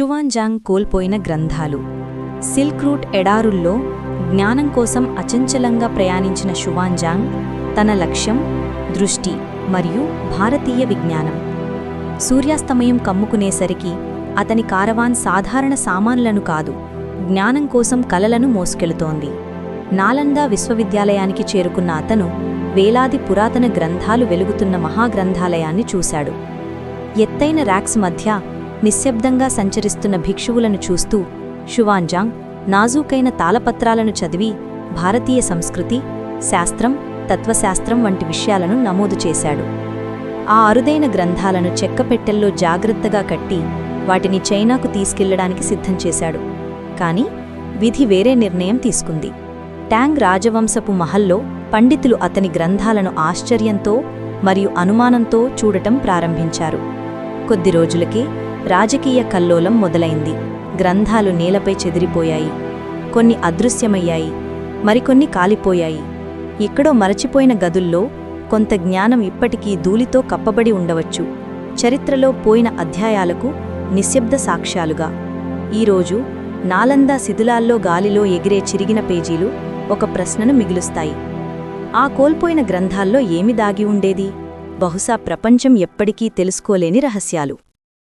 Xuanzang కోల్పోయిన గ్రంథాలు. Silk route ఎడారుల్లో జ్ఞానం కోసం అచంచలంగా ప్రయాణించిన షువాన్జాంగ్ తన లక్ష్యం దృష్టి మరియు భారతీయ విజ్ఞానం. సూర్యాస్తమయం కమ్ముకునేసరికి అతని కారవాన్ సాధారణ సామాన్లను కాదు జ్ఞానం కోసం కలలను మోసుకెళుతోంది. నాలందా విశ్వవిద్యాలయానికి చేరుకున్న అతను వేలాది పురాతన గ్రంథాలు వెలుగుతున్న మహాగ్రంథాలయాన్ని చూశాడు. ఎత్తైన ర్యాక్స్ మధ్య నిశ్శబ్దంగా సంచరిస్తున్న భిక్షువులను చూస్తూ షువాన్జాంగ్ నాజూకైన తాళపత్రాలను చదివి భారతీయ సంస్కృతి శాస్త్రం తత్వశాస్త్రం వంటి విషయాలను నమోదు చేశాడు. ఆ అరుదైన గ్రంథాలను చెక్కపెట్టెల్లో జాగ్రత్తగా కట్టి వాటిని చైనాకు తీసుకెళ్ళడానికి సిద్ధం చేశాడు. కాని విధి వేరే నిర్ణయం తీసుకుంది. ట్యాంగ్ రాజవంశపు మహల్లో పండితులు అతని గ్రంథాలను ఆశ్చర్యంతో మరియు అనుమానంతో చూడటం ప్రారంభించారు. కొద్ది రోజులకే రాజకీయ కల్లోలం మొదలైంది. గ్రంథాలు నేలపై చెదిరిపోయాయి. కొన్ని అదృశ్యమయ్యాయి. మరికొన్ని కాలిపోయాయి. ఎక్కడో మరచిపోయిన గదుల్లో కొంత జ్ఞానం ఇప్పటికీ ధూళితో కప్పబడి ఉండవచ్చు. చరిత్రలో పోయిన అధ్యాయాలకు నిశ్శబ్ద సాక్ష్యాలుగా. ఈరోజు నాలందా శిథిలాల్లో గాలిలో ఎగిరే చిరిగిన పేజీలు ఒక ప్రశ్నను మిగులుస్తాయి. ఆ కోల్పోయిన గ్రంథాల్లో ఏమి దాగి ఉండేది? బహుశా ప్రపంచం ఎప్పటికీ తెలుసుకోలేని రహస్యాలు.